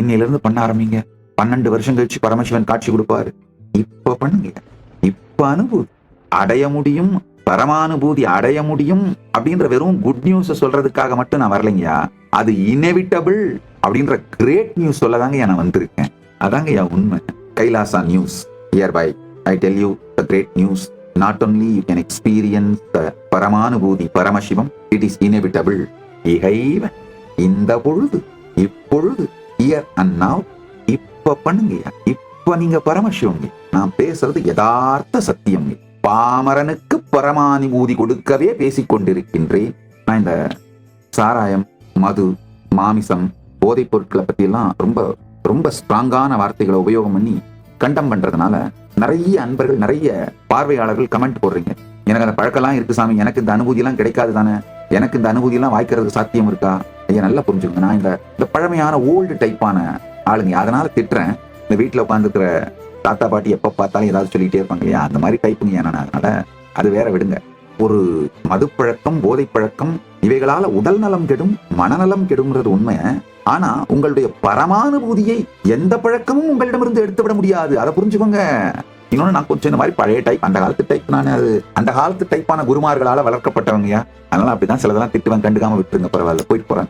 இன்னையில இருந்து பண்ண ஆரம்பிங்க. பன்னெண்டு வருஷம் கழிச்சு பரமசிவன் காட்சி கொடுப்பாரு. இப்ப பண்ணுங்க. இப்ப அனுபூதி அடைய முடியும். பரமானுபூதி அடைய முடியும். அப்படின்ற வெறும் குட் நியூஸ் சொல்றதுக்காக மட்டும் நான் வரலைங்கய்யா. அது இனெவிட்டபிள் அப்படின்ற கிரேட் நியூஸ் சொல்லதாங்க நான் வந்திருக்கேன். அதாங்க யா உண்மை. Kailasa news year by I tell you the great news not only you can experience the பரமானுபூதி Paramasivam it is inevitable இகைவ இந்த பொழுது இப்பொழுது இயர் அண்ட் நவ் இப்ப பண்ணுங்கய்யா இப்ப நீங்க பரமசிவங்க நான் பேசுறது யதார்த்த சத்தியம் பாமரனுக்கு பரமானுபூதி கொடுக்கவே பேசிக் கொண்டிருக்கின்றேன். நான் இந்த சாராயம் மது மாமிசம் போதைப் பொருட்களை பத்தி எல்லாம் ரொம்ப ரொம்ப ஸ்ட்ராங்கான வார்த்தைகளை உபயோகம் பண்ணி கண்டம் பண்றதுனால நிறைய அன்பர்கள் நிறைய பார்வையாளர்கள் கமெண்ட் போடுறீங்க. எனக்கு அந்த பழக்கம்லாம் இருக்கு சாமி. எனக்கு இந்த அனுபூதி எல்லாம் கிடைக்காது தானே? எனக்கு இந்த அனுபூதி எல்லாம் வாய்க்கிறதுக்கு சாத்தியம் இருக்கா? ஐயா நல்லா புரிஞ்சுக்கோங்க. நான் இந்த இந்த பழமையான ஓல்டு டைப்பான ஆளுங்க அதனால திட்டுறேன். இந்த வீட்டுல உட்காந்துருக்கிற தாத்தா பாட்டி எப்போ பார்த்தாலும் ஏதாவது சொல்லிட்டே இருப்பாங்க இல்லையா? அந்த மாதிரி டைப்புங்க நான் அதனால அது வேற விடுங்க. ஒரு மதுப்பழக்கம் போதை பழக்கம் இவைகளால உடல் நலம் கெடும் மனநலம் கெடும்ன்றது உண்மை. ஆனா உங்களுடைய பரமானுபூதியை எந்த பழக்கமும் உங்களிடமிருந்து எடுத்து விட முடியாது. அதை புரிஞ்சுக்கோங்க. இன்னொன்னு நான் கொஞ்சம் இந்த மாதிரி பழைய டைப் அந்த காலத்து டைப் நான் அது அந்த காலத்து டைப்பான குருமார்களால வளர்க்கப்பட்டவங்கயா அதனால அப்படிதான் சிலதெல்லாம் திட்டுவேன். கண்டுக்காம விட்டுருங்க பரவாயில்ல. போயிட்டு போறேன்.